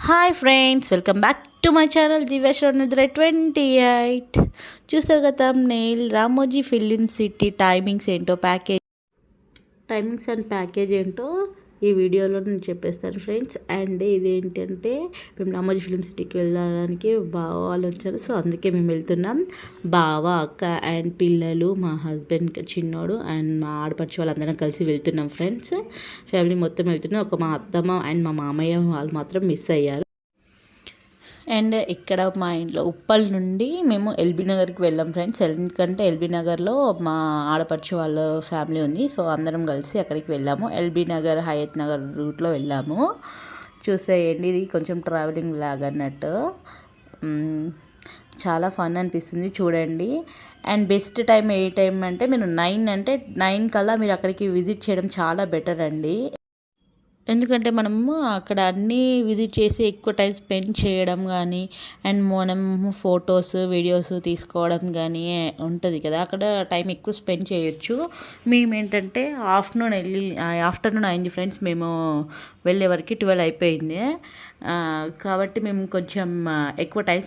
Hi friends welcome back to my channel Divesh నిద్ర twenty eight చూస్తారు కదా నెయిల్ రామోజీ ఫిలిం సిటీ టైమింగ్స్ ఏంటో ప్యాకేజ్ టైమింగ్స్ అండ్ ప్యాకేజ్ ఏంటో? ఈ వీడియోలో నేను చెప్పేస్తాను ఫ్రెండ్స్. అండ్ ఇదేంటంటే మేము రామోజీ ఫిలిం సిటీకి వెళ్ళడానికి బావ వాళ్ళు వచ్చారు. సో అందుకే మేము వెళ్తున్నాం. బావ అక్క అండ్ పిల్లలు మా హస్బెండ్ చిన్నోడు అండ్ మా ఆడపడిచి వాళ్ళందరం కలిసి వెళ్తున్నాం ఫ్రెండ్స్. ఫ్యామిలీ మొత్తం వెళ్తున్నాం. ఒక మా అత్తమ్మ అండ్ మా మామయ్య వాళ్ళు మాత్రం మిస్ అయ్యారు. అండ్ ఇక్కడ మా ఇంట్లో ఉప్పల్ నుండి మేము ఎల్బీ నగర్కి వెళ్ళాం ఫ్రెండ్స్. ఎందుకంటే ఎల్బీ నగర్లో మా ఆడపడుచు వాళ్ళ ఫ్యామిలీ ఉంది. సో అందరం కలిసి అక్కడికి వెళ్ళాము. ఎల్బీ నగర్ హయత్ నగర్ రూట్లో వెళ్ళాము. చూసేయండి ఇది కొంచెం ట్రావెలింగ్ లాగా అన్నట్టు. చాలా ఫన్ అనిపిస్తుంది చూడండి. And best time a time అంటే మీరు నైన్ అంటే నైన్ కల్లా మీరు అక్కడికి విజిట్ చేయడం చాలా బెటర్ అండి. ఎందుకంటే మనము అక్కడ అన్నీ విజిట్ చేసి ఎక్కువ టైం స్పెండ్ చేయడం కానీ అండ్ మనం ఫొటోస్ వీడియోస్ తీసుకోవడం కానీ ఉంటుంది కదా అక్కడ టైం ఎక్కువ స్పెండ్ చేయొచ్చు. మేము ఏంటంటే ఆఫ్టర్నూన్ వెళ్ళి ఆఫ్టర్నూన్ అయింది ఫ్రెండ్స్ మేము వెళ్ళే వరకు ట్వెల్వ్ అయిపోయింది. కాబట్టి మేము కొంచెం ఎక్కువ టైం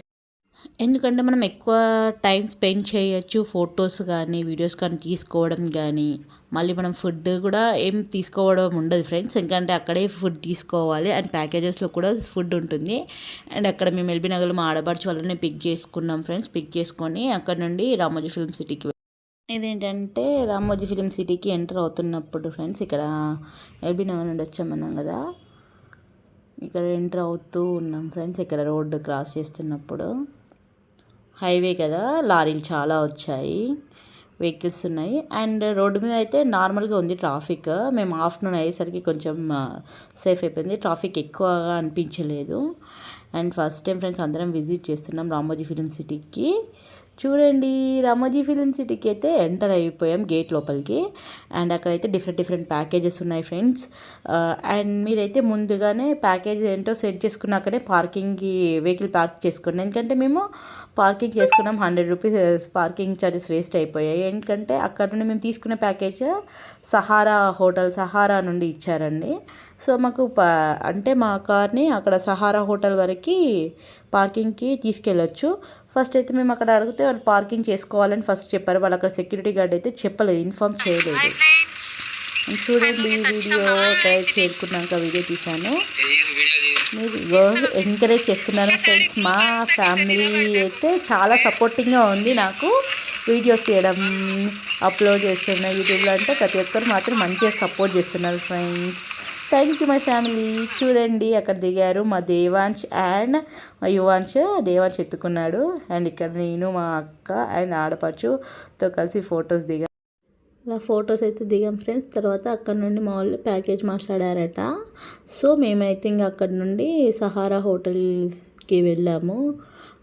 ఎందుకంటే మనం ఎక్కువ టైం స్పెండ్ చేయొచ్చు ఫొటోస్ కానీ వీడియోస్ కానీ తీసుకోవడం కానీ. మళ్ళీ మనం ఫుడ్ కూడా ఏం తీసుకోవడం ఉండదు ఫ్రెండ్స్. ఎందుకంటే అక్కడే ఫుడ్ తీసుకోవాలి అండ్ ప్యాకేజెస్లో కూడా ఫుడ్ ఉంటుంది. అండ్ అక్కడ మేము ఎల్బీ నగర్లో మా ఆడపడుచు వాళ్ళని పిక్ చేసుకున్నాం ఫ్రెండ్స్. పిక్ చేసుకొని అక్కడ నుండి రామోజీ ఫిల్మ్ సిటీకి ఇదేంటంటే రామోజీ ఫిలిం సిటీకి ఎంటర్ అవుతున్నప్పుడు ఫ్రెండ్స్ ఇక్కడ ఎల్బీ నగర్ నుండి వచ్చామన్నాం కదా. ఇక్కడ ఎంటర్ అవుతూ ఉన్నాం ఫ్రెండ్స్. ఇక్కడ రోడ్డు క్రాస్ చేస్తున్నప్పుడు. హైవే కదా లారీలు చాలా వచ్చాయి వెహికల్స్ ఉన్నాయి. అండ్ రోడ్డు మీద అయితే నార్మల్గా ఉంది ట్రాఫిక్. మేము ఆఫ్టర్నూన్ అయ్యేసరికి కొంచెం సేఫ్ అయిపోయింది. ట్రాఫిక్ ఎక్కువగా అనిపించలేదు. అండ్ ఫస్ట్ టైం ఫ్రెండ్స్ అందరం విజిట్ చేస్తున్నాం రామోజీ ఫిలిం సిటీకి. చూడండి రామోజీ ఫిలిం సిటీకి అయితే ఎంటర్ అయిపోయాం గేట్ లోపలికి. అండ్ అక్కడైతే డిఫరెంట్ డిఫరెంట్ ప్యాకేజెస్ ఉన్నాయి ఫ్రెండ్స్. అండ్ మీరైతే ముందుగానే ప్యాకేజ్ ఏంటో సెట్ చేసుకున్నాకనే పార్కింగ్కి వెహికల్ పార్క్ చేసుకోండి. ఎందుకంటే మేము పార్కింగ్ చేసుకున్నాం hundred rupees parking charges waste అయిపోయాయి. ఎందుకంటే అక్కడ నుండి మేము తీసుకున్న ప్యాకేజ్ సహారా హోటల్ సహారా నుండి ఇచ్చారండి. సో మాకు ప అంటే మా కార్ని అక్కడ సహారా హోటల్ వరకు పార్కింగ్కి తీసుకెళ్ళొచ్చు. ఫస్ట్ అయితే మేము అక్కడ అడిగితే వాళ్ళు పార్కింగ్ చేసుకోవాలని ఫస్ట్ చెప్పారు. వాళ్ళు అక్కడ సెక్యూరిటీ గార్డ్ అయితే చెప్పలేదు ఇన్ఫామ్ చేయలేదు. చూడండి ఈ వీడియో టైప్ చేరుకున్నాక వీడియో తీశాను. మీరు ఎంకరేజ్ చేస్తున్నాను ఫ్రెండ్స్? మా ఫ్యామిలీ అయితే చాలా సపోర్టింగ్గా ఉంది నాకు. వీడియోస్ చేయడం అప్లోడ్ చేస్తున్న యూట్యూబ్లో అంటే ప్రతి ఒక్కరు మాత్రం మంచిగా సపోర్ట్ చేస్తున్నారు friends. Thank you my family చూడండి అక్కడ దిగారు మా దేవాంశ్ అండ్ మా యువాంశ్. దేవాంశ్ ఎత్తుకున్నాడు అండ్ ఇక్కడ నేను మా అక్క అండ్ ఆడపడుచుతో కలిసి ఫొటోస్ దిగాం. అలా ఫొటోస్ అయితే దిగాం ఫ్రెండ్స్. తర్వాత అక్కడ నుండి మా వాళ్ళు ప్యాకేజ్ మాట్లాడారట. సో మేమైతే ఇంకా అక్కడ నుండి సహారా హోటల్కి వెళ్ళాము.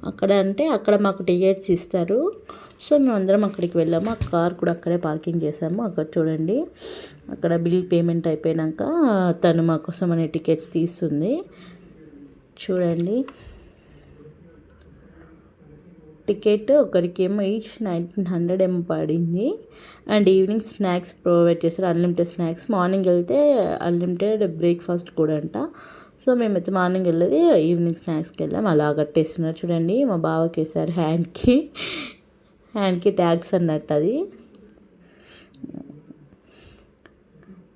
అక్కడ అంటే అక్కడ మాకు టికెట్స్ ఇస్తారు. సో మేము అందరం అక్కడికి వెళ్ళాము. ఆ కార్ కూడా అక్కడే పార్కింగ్ చేసాము. అక్కడ చూడండి. అక్కడ బిల్ పేమెంట్ అయిపోయాక తను మా కోసం అనే టికెట్స్ తీస్తుంది. చూడండి. టికెట్ ఒకరికేమో ఈచ్ నైన్టీన్ హండ్రెడ్ ఏమో పడింది. అండ్ ఈవినింగ్ స్నాక్స్ ప్రొవైడ్ చేస్తారు అన్లిమిటెడ్ స్నాక్స్. మార్నింగ్ వెళ్తే అన్లిమిటెడ్ బ్రేక్ఫాస్ట్ కూడా అంట. సో మేమైతే మార్నింగ్ వెళ్ళేది ఈవినింగ్ స్నాక్స్కి వెళ్ళాం. అలా కట్టేస్తున్నారు చూడండి. మా బావకి వేసారు హ్యాండ్కి. హ్యాండ్కి ట్యాగ్స్ అన్నట్టు అది.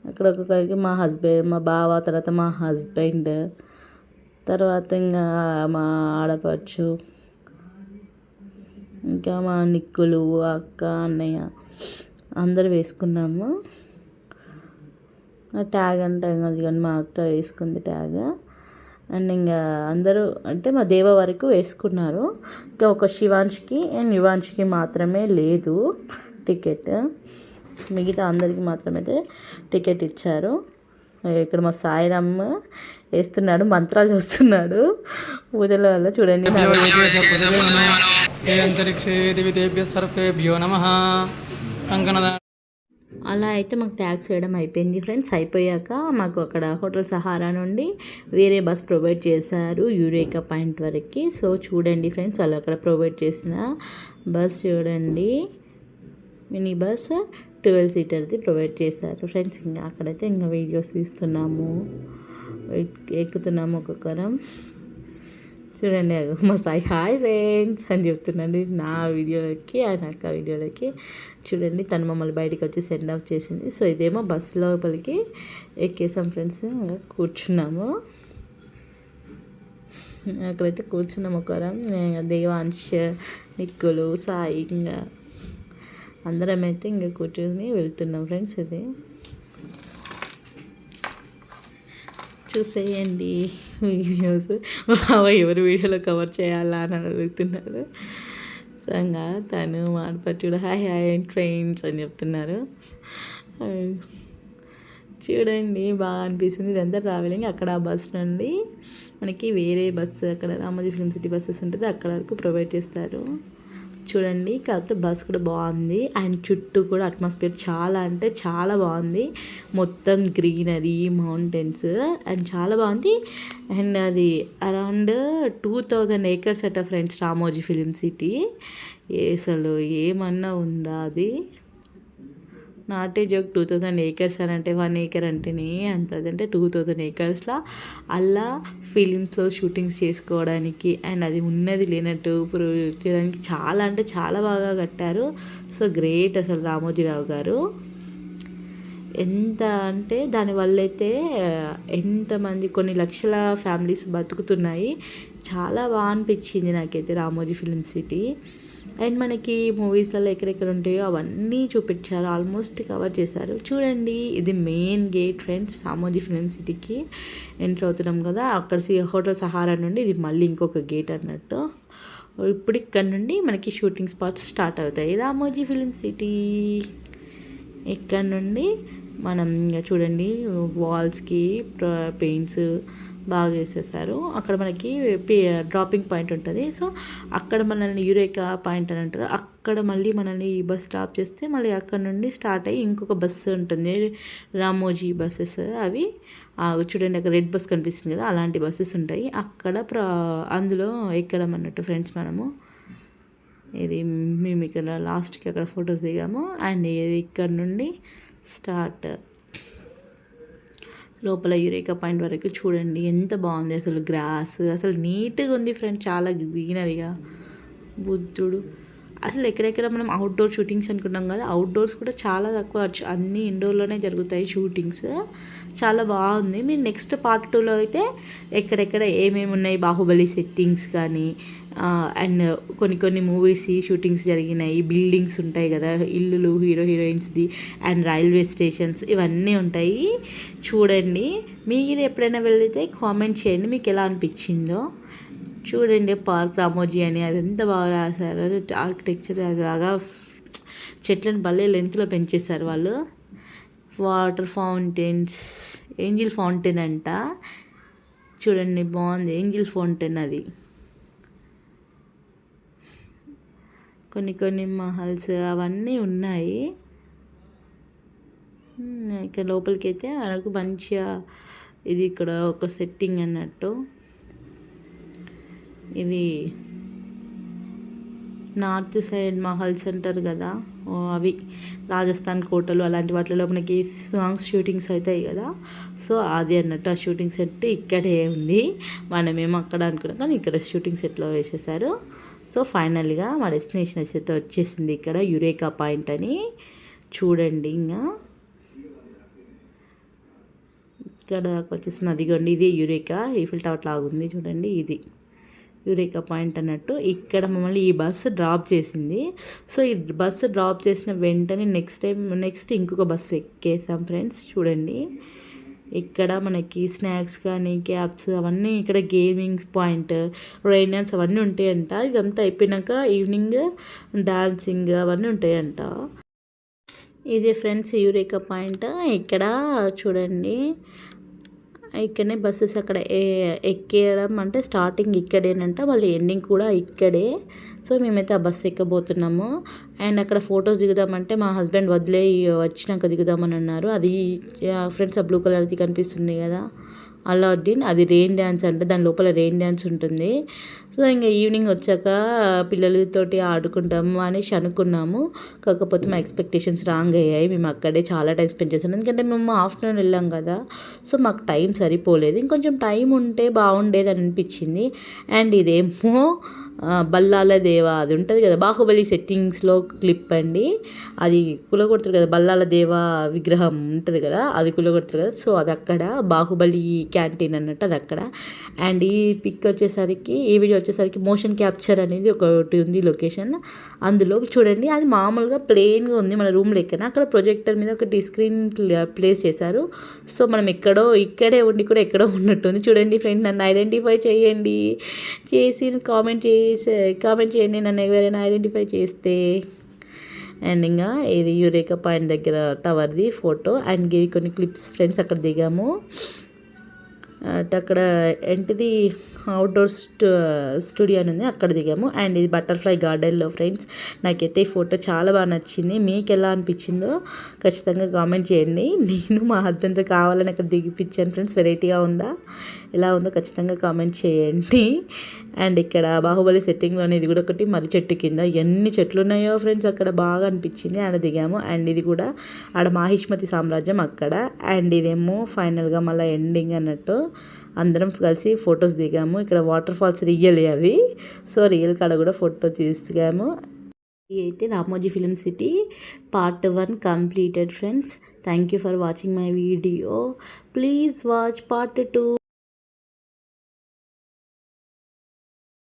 అక్కడ ఒక్కొక్కరికి మా హస్బెండ్ మా బావ తర్వాత మా హస్బెండ్ తర్వాత ఇంకా మా ఆడపడుచు ఇంకా మా నిక్కులు అక్క అన్నయ్య అందరు వేసుకున్నాము. ట్యాగ్ అంటాం కదా మా అక్క వేసుకుంది ట్యాగ్ అండ్ ఇంకా అందరూ అంటే మా దేవ వరకు వేసుకున్నారు ఇంకా ఒక శివాన్ష్కి అండ్ యువాన్ష్కి మాత్రమే లేదు టికెట్ మిగతా అందరికి మాత్రమైతే టికెట్ ఇచ్చారు ఇక్కడ మా సాయిరామ్ వేస్తున్నాడు మంత్రాలు చూస్తున్నాడు పూజల వల్ల చూడండి అంతరిక్ష అంతరిక్షే అలా అయితే మాకు ట్యాక్స్ వేయడం అయిపోయింది ఫ్రెండ్స్. అయిపోయాక మాకు అక్కడ హోటల్ సహారా నుండి వేరే బస్ ప్రొవైడ్ చేశారు యూరేకా పాయింట్ వరకు. సో చూడండి ఫ్రెండ్స్ వాళ్ళు అక్కడ ప్రొవైడ్ చేసిన బస్ చూడండి. మినీ బస్ ట్వెల్వ్ సీటర్ది ప్రొవైడ్ చేశారు ఫ్రెండ్స్. ఇంకా అక్కడైతే ఇంకా వీడియోస్ తీస్తున్నాము ఎక్కుతున్నాము ఒక్కొక్కరం చూడండి మా సాయి హాయ్ ఫ్రెండ్స్ అని చెప్తున్నాను నా వీడియోలకి ఆయన అక్క వీడియోలకి. చూడండి తను మమ్మల్ని బయటకు వచ్చి సెండ్ ఆఫ్ చేసింది. సో ఇదేమో బస్ లోపలికి ఎక్కేసాం ఫ్రెండ్స్ కూర్చున్నాము. అక్కడైతే కూర్చున్నాం ఒకరం. దేవాంశ్ నిక్కులు సాయి ఇంకా అందరం అయితే ఇంకా కూర్చొని వెళ్తున్నాం ఫ్రెండ్స్ ఇది చూసేయండి వీడియోస్. మా బావ ఎవరి వీడియోలో కవర్ చేయాలా అని అడుగుతున్నారు. సంగా తను మాడపట్టుడు హాయ్ హాయ్ ట్రైన్స్ అని చెప్తున్నారు. చూడండి బాగా అనిపిస్తుంది. ఇదంతా ట్రావెలింగ్ అక్కడ ఆ బస్ నుండి మనకి వేరే బస్సు అక్కడ రామోజీ ఫిల్మ్ సిటీ బస్సెస్ ఉంటుంది అక్కడ వరకు ప్రొవైడ్ చేస్తారు. చూడండి కాకపోతే బస్ కూడా బాగుంది. అండ్ చుట్టూ కూడా అట్మాస్ఫియర్ చాలా అంటే చాలా బాగుంది. మొత్తం గ్రీనరీ మౌంటైన్స్ అండ్ చాలా బాగుంది. అండ్ అది అరౌండ్ టూ థౌజండ్ ఏకర్స్ అట ఫ్రెండ్స్ రామోజీ ఫిలిం సిటీ. అసలు ఏమన్నా ఉందా అది? నాటే జోక్ టూ థౌజండ్ ఏకర్స్ అని అంటే వన్ ఏకర్ అంటేనే అంత. అదంటే టూ థౌజండ్ ఏకర్స్లో అలా ఫిలిమ్స్లో షూటింగ్స్ చేసుకోవడానికి అండ్ అది ఉన్నది లేనట్టు ప్రూవ్ చేయడానికి చాలా అంటే చాలా బాగా కట్టారు. సో గ్రేట్ అసలు రామోజీరావు గారు. ఎంత అంటే దానివల్ల అయితే ఎంతమంది కొన్ని లక్షల ఫ్యామిలీస్ బతుకుతున్నాయి. చాలా బాగా అనిపించింది నాకైతే రామోజీ ఫిలిం సిటీ. అండ్ మనకి మూవీస్లలో ఎక్కడెక్కడ ఉంటాయో అవన్నీ చూపించారు. ఆల్మోస్ట్ కవర్ చేశారు. చూడండి ఇది main gate friends Ramoji film సిటీకి ఎంటర్ అవుతున్నాం కదా. అక్కడ సి హోటల్ సహారా నుండి ఇది మళ్ళీ ఇంకొక గేట్ అన్నట్టు. ఇప్పుడు ఇక్కడ నుండి మనకి షూటింగ్ స్పాట్స్ స్టార్ట్ అవుతాయి. రామోజీ ఫిలిం సిటీ ఇక్కడ నుండి మనం చూడండి వాల్స్కి పెయింట్స్ బాగా వేసేసారు అక్కడ మనకి డ్రాపింగ్ పాయింట్ ఉంటుంది. సో అక్కడ మనల్ని యురేకా పాయింట్ అని అంటారు. అక్కడ మళ్ళీ మనల్ని ఈ బస్ డ్రాప్ చేస్తే మళ్ళీ అక్కడ నుండి స్టార్ట్ అయ్యి ఇంకొక బస్సు ఉంటుంది. రామోజీ బస్సెస్ అవి. చూడండి అక్కడ రెడ్ బస్ కనిపిస్తుంది కదా అలాంటి బస్సెస్ ఉంటాయి. అక్కడ అందులో ఎక్కడం అన్నట్టు ఫ్రెండ్స్ మనము. ఇది మేము ఇక్కడ లాస్ట్కి అక్కడ ఫొటోస్ దిగాము. అండ్ ఇది ఇక్కడ నుండి స్టార్ట్ లోపల యురేకా పాయింట్ వరకు చూడండి ఎంత బాగుంది అసలు గ్రాస్. అసలు నీట్గా ఉంది ఫ్రెండ్ చాలా గ్రీనరీగా. బుద్ధుడు. అసలు ఎక్కడెక్కడ మనం అవుట్డోర్ షూటింగ్స్ అనుకున్నాం కదా అవుట్డోర్స్ కూడా చాలా తక్కువ. అన్నీ ఇండోర్లోనే జరుగుతాయి షూటింగ్స్ చాలా బాగుంది. మీరు నెక్స్ట్ పార్ట్ టూలో అయితే ఎక్కడెక్కడ ఏమేమి ఉన్నాయి? బాహుబలి సెట్టింగ్స్ కానీ అండ్ కొన్ని కొన్ని మూవీస్ షూటింగ్స్ జరిగినాయి. బిల్డింగ్స్ ఉంటాయి కదా ఇల్లులు హీరో హీరోయిన్స్ది అండ్ రైల్వే స్టేషన్స్ ఇవన్నీ ఉంటాయి. చూడండి. మీరు ఎప్పుడైనా వెళితే కామెంట్ చేయండి. మీకు ఎలా అనిపించిందో. చూడండి పార్క్ రామోజీ అని. అది ఎంత బాగా రాశారు. ఆర్కిటెక్చర్ అది బాగా చెట్లను భలే లెంత్లో పెంచేశారు వాళ్ళు. వాటర్ ఫౌంటైన్స్ ఏంజిల్ ఫౌంటైన్ అంట. చూడండి బాగుంది. ఏంజిల్ ఫౌంటైన్ అది. కొన్ని కొన్ని మహల్స్ అవన్నీ ఉన్నాయి. ఇక్కడ లోపలికి అయితే మనకు మంచిగా ఇది ఇక్కడ ఒక సెట్టింగ్ అన్నట్టు. ఇది నార్త్ సైడ్ మహల్స్ అంటారు కదా. అవి రాజస్థాన్ కోటలు అలాంటి వాటిలో మనకి సాంగ్స్ షూటింగ్స్ అవుతాయి కదా. సో అది అన్నట్టు ఆ షూటింగ్ సెట్ ఇక్కడే ఉంది. మనమేమో అక్కడ అనుకున్నాం కానీ ఇక్కడ షూటింగ్ సెట్లో వేసేసారు. సో ఫైనల్గా మా డెస్టినేషన్ అయితే వచ్చేసింది ఇక్కడ యురేకా పాయింట్ అని. చూడండి ఇంకా. ఇక్కడ దాకా వచ్చేసి అదిగోండి ఇది యురేకా ఈఫిల్ టవర్ లాగుంది. చూడండి ఇది. యురేకా పాయింట్ అన్నట్టు ఇక్కడ మమ్మల్ని ఈ బస్సు డ్రాప్ చేసింది. సో ఈ బస్సు డ్రాప్ చేసిన వెంటనే నెక్స్ట్ టైం నెక్స్ట్ ఇంకొక బస్సు ఎక్కేసాం ఫ్రెండ్స్ చూడండి. ఇక్కడ మనకి స్నాక్స్ కానీ క్యాబ్స్ అవన్నీ ఇక్కడ గేమింగ్స్ పాయింట్ రైనర్స్ అవన్నీ ఉంటాయంట. ఇదంతా అయిపోయినాక ఈవినింగ్ డాన్సింగ్ అవన్నీ ఉంటాయంట. ఇది ఫ్రెండ్స్ యూరేకా పాయింట్. ఇక్కడ చూడండి. ఇక్కడనే బస్సెస్ అక్కడ ఎక్కేయడం అంటే స్టార్టింగ్ ఇక్కడేనంట మళ్ళీ ఎండింగ్ కూడా ఇక్కడే. సో మేమైతే ఆ బస్సు ఎక్కబోతున్నాము. అండ్ అక్కడ ఫొటోస్ దిగుదామంటే మా హస్బెండ్ వదిలే వచ్చినాక దిగుదామని అన్నారు. అది ఫ్రెండ్స్ ఆ బ్లూ కలర్ది కనిపిస్తుంది కదా. అలాద్దీన్ అది రెయిన్ డ్యాన్స్ అంటే దాని లోపల రెయిన్ డ్యాన్స్ ఉంటుంది. సో ఇంకా ఈవినింగ్ వచ్చాక పిల్లలతోటి ఆడుకుంటాము అనేసి అనుకున్నాము. కాకపోతే మా ఎక్స్పెక్టేషన్స్ రాంగ్ అయ్యాయి. మేము అక్కడే చాలా టైం స్పెండ్ చేసాం. ఎందుకంటే మేము ఆఫ్టర్నూన్ వెళ్ళాం కదా. సో మాకు టైం సరిపోలేదు. ఇంకొంచెం టైం ఉంటే బాగుండేది అని అనిపించింది. అండ్ ఇదేమో బల్లాల దేవ అది ఉంటుంది కదా బాహుబలి సెట్టింగ్స్లో క్లిప్ అండి. అది కులగొడతారు కదా బల్లాల దేవ విగ్రహం ఉంటుంది కదా అది కులగొడతారు కదా. సో అది అక్కడ బాహుబలి క్యాంటీన్ అన్నట్టు అది అక్కడ. అండ్ ఈ పిక్ వచ్చేసరికి ఈ వీడియో వచ్చేసరికి మోషన్ క్యాప్చర్ అనేది ఒకటి ఉంది లొకేషన్ అందులో చూడండి అది మామూలుగా ప్లెయిన్గా ఉంది మన రూమ్ లెక్కన. అక్కడ ప్రొజెక్టర్ మీద ఒకటి స్క్రీన్ ప్లేస్ చేశారు. సో మనం ఎక్కడో ఇక్కడే ఉండి కూడా ఎక్కడో ఉన్నట్టుంది. చూడండి ఫ్రెండ్ నన్ను ఐడెంటిఫై చేయండి. చేసి కామెంట్ ప్లీజ్ కామెంట్ uh, చేయండి. నన్ను ఎవరైనా ఐడెంటిఫై చేస్తే. అండ్ ఇంకా ఇది యూరేకా పాయింట్ దగ్గర టవర్ది ఫోటో అండ్ ఇవి కొన్ని క్లిప్స్ ఫ్రెండ్స్ అక్కడ దిగాము. అటు అక్కడ ఏంటిది అవుట్డోర్ స్టూడియో అని ఉంది అక్కడ దిగాము. అండ్ ఇది బటర్ఫ్లై గార్డెన్లో ఫ్రెండ్స్. నాకైతే ఈ ఫోటో చాలా బాగా నచ్చింది. మీకు ఎలా అనిపించిందో ఖచ్చితంగా కామెంట్ చేయండి. నేను మా హస్బెండ్తో కావాలని అక్కడ దిగిపించాను ఫ్రెండ్స్. వెరైటీగా ఉందా? ఎలా ఉందో ఖచ్చితంగా కామెంట్ చేయండి. అండ్ ఇక్కడ బాహుబలి సెట్టింగ్లోనే ఇది కూడా ఒకటి మర్రి చెట్టు కింద. ఎన్ని చెట్లు ఉన్నాయో ఫ్రెండ్స్ అక్కడ బాగా అనిపించింది. ఆడ దిగాము. అండ్ ఇది కూడా ఆడ మాహిష్మతి సామ్రాజ్యం అక్కడ. అండ్ ఇదేమో ఫైనల్గా మళ్ళీ ఎండింగ్ అన్నట్టు. అందరం కలిసి ఫొటోస్ దిగాము. ఇక్కడ వాటర్ ఫాల్స్ రియల్ అవి. సో రియల్ కాడ కూడా ఫోటో తీసాము ఇది అయితే Ramoji film city part one completed friends. Thank you for watching my video. Please watch part two.